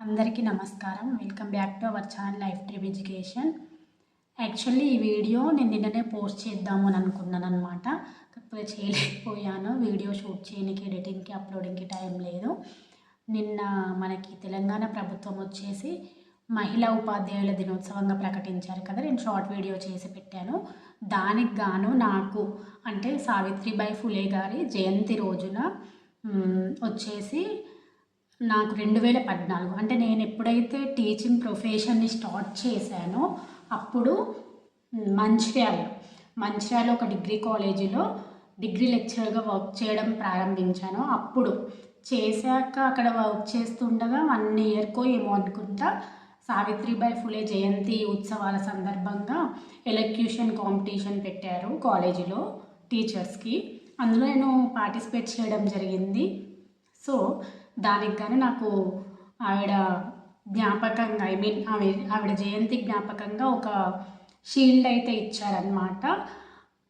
అందరికీ నమస్కారం. Welcome back to our channel life trip education actually ఈ వీడియో నేను నిన్ననే పోస్ట్ చేద్దాము అని అనుకున్నాను అనమాట కాకపోతే చేయలేకపోయాను. వీడియో షూట్ చేయడానికి ఎడిటింగ్కి అప్లోడింగ్కి టైం లేదు. నిన్న మనకి తెలంగాణ ప్రభుత్వం వచ్చేసి మహిళా ఉపాధ్యాయుల దినోత్సవంగా ప్రకటించారు కదా. నేను షార్ట్ వీడియో చేసి పెట్టాను. దానికి గాను నాకు అంటే సావిత్రిబాయి ఫులే గారి జయంతి రోజున వచ్చేసి నాకు రెండు వేల పద్నాలుగు. అంటే నేను ఎప్పుడైతే టీచింగ్ ప్రొఫెషన్ని స్టార్ట్ చేశానో అప్పుడు మంచిర్యాల మంచిర్యాల ఒక డిగ్రీ కాలేజీలో డిగ్రీ లెక్చరర్గా వర్క్ చేయడం ప్రారంభించాను. అప్పుడు చేశాక అక్కడ వర్క్ చేస్తుండగా వన్ ఇయర్కో ఏమో అనుకుంటా సావిత్రిబాయి ఫులే జయంతి ఉత్సవాల సందర్భంగా ఎలక్యూషన్ కాంపిటీషన్ పెట్టారు కాలేజీలో టీచర్స్కి అందులో నేను పార్టిసిపేట్ చేయడం జరిగింది. సో దానికి గాను నాకు ఆవిడ జ్ఞాపకంగా ఐ మీన్ ఆవిడ ఆవిడ జయంతి జ్ఞాపకంగా ఒక షీల్డ్ అయితే ఇచ్చారనమాట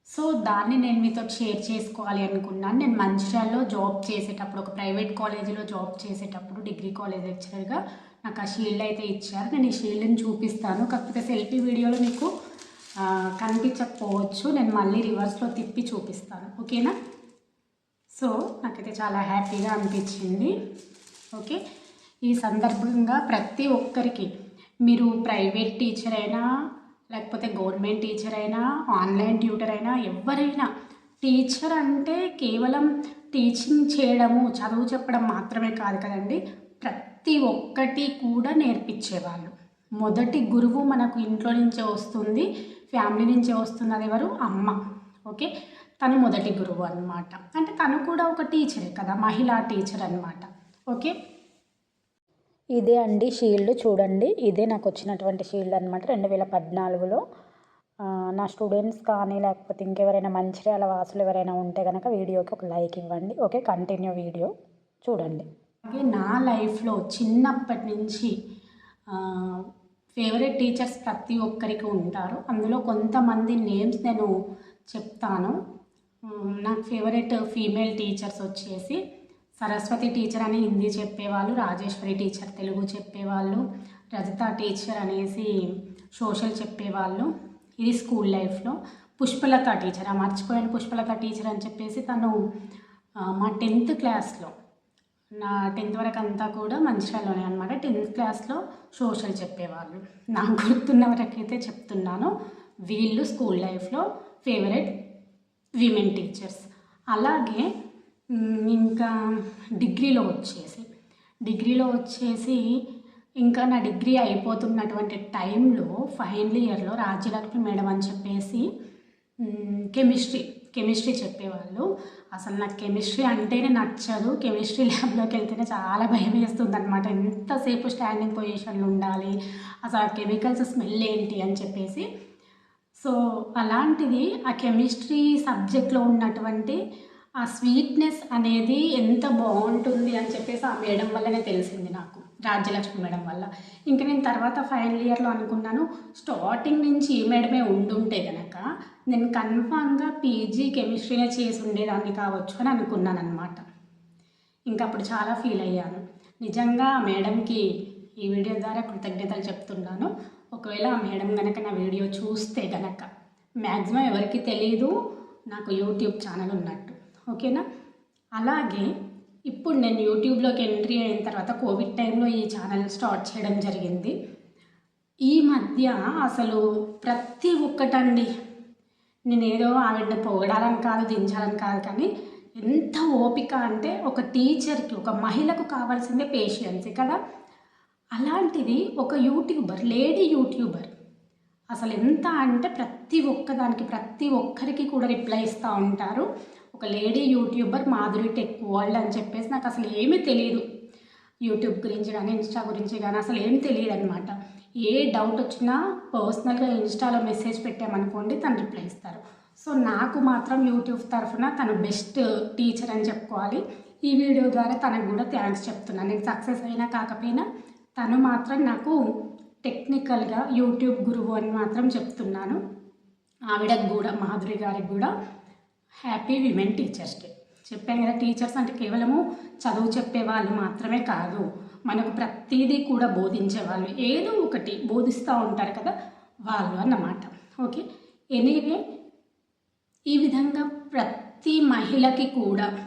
సో దాన్ని నేను మీతో షేర్ చేసుకోవాలి అనుకున్నాను. నేను మంచిర్యాలలో జాబ్ చేసేటప్పుడు ఒక ప్రైవేట్ కాలేజీలో జాబ్ చేసేటప్పుడు డిగ్రీ కాలేజ్ లెక్చరర్గా నాకు ఆ షీల్డ్ అయితే ఇచ్చారు. నేను ఈ షీల్డ్ని చూపిస్తాను. కాకపోతే సెల్ఫీ వీడియోలో మీకు కనిపించకపోవచ్చు. నేను మళ్ళీ రివర్స్లో తిప్పి చూపిస్తాను. ఓకేనా? సో నాకైతే చాలా హ్యాపీగా అనిపించింది. ఓకే? ఈ సందర్భంగా ప్రతి ఒక్కరికి మీరు ప్రైవేట్ టీచర్ అయినా లేకపోతే గవర్నమెంట్ టీచర్ అయినా ఆన్లైన్ ట్యూటర్ అయినా ఎవరైనా టీచర్ అంటే కేవలం టీచింగ్ చేయడము చదువు చెప్పడం మాత్రమే కాదు కదండి. ప్రతి ఒక్కటి కూడా నేర్పించేవాళ్ళు. మొదటి గురువు మనకు ఇంట్లో నుంచే వస్తుంది ఫ్యామిలీ నుంచే వస్తుంది అది ఎవరు? అమ్మ. ఓకే? తను మొదటి గురువు అన్నమాట. అంటే తను కూడా ఒక టీచరే కదా మహిళా టీచర్ అన్నమాట. ఓకే? ఇదే అండి షీల్డ్ చూడండి. ఇదే నాకు వచ్చినటువంటి షీల్డ్ అనమాట రెండు వేల పద్నాలుగులో నా స్టూడెంట్స్ కానీ లేకపోతే ఇంకెవరైనా మంచిర్యాల వాసులు ఎవరైనా ఉంటే కనుక వీడియోకి ఒక లైక్ ఇవ్వండి. ఓకే? కంటిన్యూ వీడియో చూడండి. అలాగే నా లైఫ్లో చిన్నప్పటి నుంచి ఫేవరెట్ టీచర్స్ ప్రతి ఒక్కరికి ఉంటారు. అందులో కొంతమంది నేమ్స్ నేను చెప్తాను. నాకు ఫేవరెట్ ఫీమేల్ టీచర్స్ వచ్చేసి సరస్వతి టీచర్ అని హిందీ చెప్పేవాళ్ళు రాజేశ్వరి టీచర్ తెలుగు చెప్పేవాళ్ళు రజిత టీచర్ అనేసి సోషల్ చెప్పేవాళ్ళు. ఇది స్కూల్ లైఫ్లో. పుష్పలత టీచర్ ఆ మర్చిపోయిన పుష్పలత టీచర్ అని చెప్పేసి తను మా టెన్త్ క్లాస్లో నా టెన్త్ వరకు అంతా కూడా మంచిర్యాలలోనే అనమాట టెన్త్ క్లాస్లో సోషల్ చెప్పేవాళ్ళు. నాకు గుర్తున్న వరకైతే చెప్తున్నాను వీళ్ళు స్కూల్ లైఫ్లో ఫేవరెట్ విమెన్ టీచర్స్. అలాగే ఇంకా డిగ్రీలో వచ్చేసి డిగ్రీలో వచ్చేసి ఇంకా నా డిగ్రీ అయిపోతున్నటువంటి టైంలో ఫైనల్ ఇయర్లో రాజ్యలక్ష్మి మేడం అని చెప్పేసి కెమిస్ట్రీ కెమిస్ట్రీ చెప్పేవాళ్ళు. అసలు నాకు కెమిస్ట్రీ అంటేనే నచ్చదు. కెమిస్ట్రీ ల్యాబ్లోకి వెళ్తేనే చాలా భయం వేస్తుంది అనమాట ఎంతసేపు స్టాండింగ్ పొజిషన్లో ఉండాలి? అసలు ఆ కెమికల్స్ స్మెల్ ఏంటి అని చెప్పేసి సో అలాంటిది ఆ కెమిస్ట్రీ సబ్జెక్ట్లో ఉన్నటువంటి ఆ స్వీట్నెస్ అనేది ఎంత బాగుంటుంది అని చెప్పేసి ఆ మేడం వల్లనే తెలిసింది నాకు రాజ్యలక్ష్మి మేడం వల్ల. ఇంకా నేను తర్వాత ఫైనల్ ఇయర్లో అనుకున్నాను స్టార్టింగ్ నుంచి ఈ మేడమే ఉండుంటే కనుక నేను కన్ఫామ్గా పీజీ కెమిస్ట్రీనే చేసి ఉండేదాన్ని కావచ్చు అని అనుకున్నాను అనమాట ఇంకా అప్పుడు చాలా ఫీల్ అయ్యాను. నిజంగా ఆ మేడంకి ఈ వీడియో ద్వారా కృతజ్ఞతలు చెప్తున్నాను. ఒకవేళ ఆ మేడం కనుక నా వీడియో చూస్తే కనుక మ్యాక్సిమం ఎవరికి తెలియదు నాకు యూట్యూబ్ ఛానల్ ఉన్నట్టు. ఓకేనా? అలాగే ఇప్పుడు నేను యూట్యూబ్లోకి ఎంట్రీ అయిన తర్వాత కోవిడ్ టైంలో ఈ ఛానల్ స్టార్ట్ చేయడం జరిగింది. ఈ మధ్య అసలు ప్రతి ఒక్కటండి నేను ఏదో ఆవిడని పొగడాలని కాదు దించాలని కాదు కానీ ఎంత ఓపిక అంటే ఒక టీచర్కి ఒక మహిళకు కావాల్సిందే పేషియన్స్ కదా. అలాంటిది ఒక యూట్యూబర్ లేడీ యూట్యూబర్. అసలు ఎంత అంటే ప్రతి ఒక్కదానికి ప్రతి ఒక్కరికి కూడా రిప్లై ఇస్తూ ఉంటారు. ఒక lady YouTuber Madhuri tech world అని చెప్పేసి నాకు అసలు ఏమీ తెలియదు యూట్యూబ్ గురించి కానీ ఇన్స్టా గురించి కానీ అసలు ఏం తెలియదు అనమాట ఏ డౌట్ వచ్చినా పర్సనల్గా ఇన్స్టాలో మెసేజ్ పెట్టామనుకోండి తను రిప్లై ఇస్తారు. సో నాకు మాత్రం యూట్యూబ్ తరఫున తను బెస్ట్ టీచర్ అని చెప్పుకోవాలి. ఈ వీడియో ద్వారా తనకు కూడా థ్యాంక్స్ చెప్తున్నాను. నేను సక్సెస్ అయినా కాకపోయినా తను మాత్రం నాకు టెక్నికల్గా యూట్యూబ్ గురువు అని మాత్రం చెప్తున్నాను. ఆవిడకు కూడా మాధురి గారికి కూడా హ్యాపీ విమెన్ టీచర్స్ డే. చెప్పాను కదా టీచర్స్ అంటే కేవలము చదువు చెప్పే వాళ్ళు మాత్రమే కాదు మనకు ప్రతిదీ కూడా బోధించే వాళ్ళు. ఏదో ఒకటి బోధిస్తూ ఉంటారు కదా వాళ్ళు అన్నమాట. ఓకే? ఎనీవే ఈ విధంగా ప్రతి మహిళకి కూడా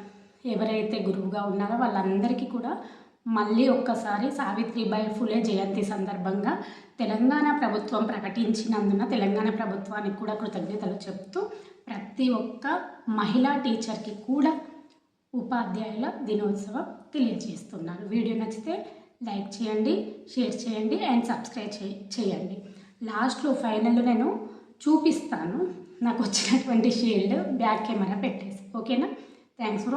ఎవరైతే గురువుగా ఉన్నారో వాళ్ళందరికీ కూడా మళ్ళీ ఒక్కసారి సావిత్రిబాయి ఫులే జయంతి సందర్భంగా తెలంగాణ ప్రభుత్వం ప్రకటించినందున తెలంగాణ ప్రభుత్వానికి కూడా కృతజ్ఞతలు చెప్తూ ప్రతి ఒక్క మహిళా టీచర్కి కూడా ఉపాధ్యాయుల దినోత్సవం తెలియజేస్తున్నాను వీడియో నచ్చితే లైక్ చేయండి షేర్ చేయండి అండ్ సబ్స్క్రైబ్ చే చేయండి. లాస్ట్లో ఫైనల్లో నేను చూపిస్తాను. నాకు వచ్చినటువంటి షీల్డ్ బ్యాక్ కెమెరా పెట్టేసి. ఓకేనా? Thanks for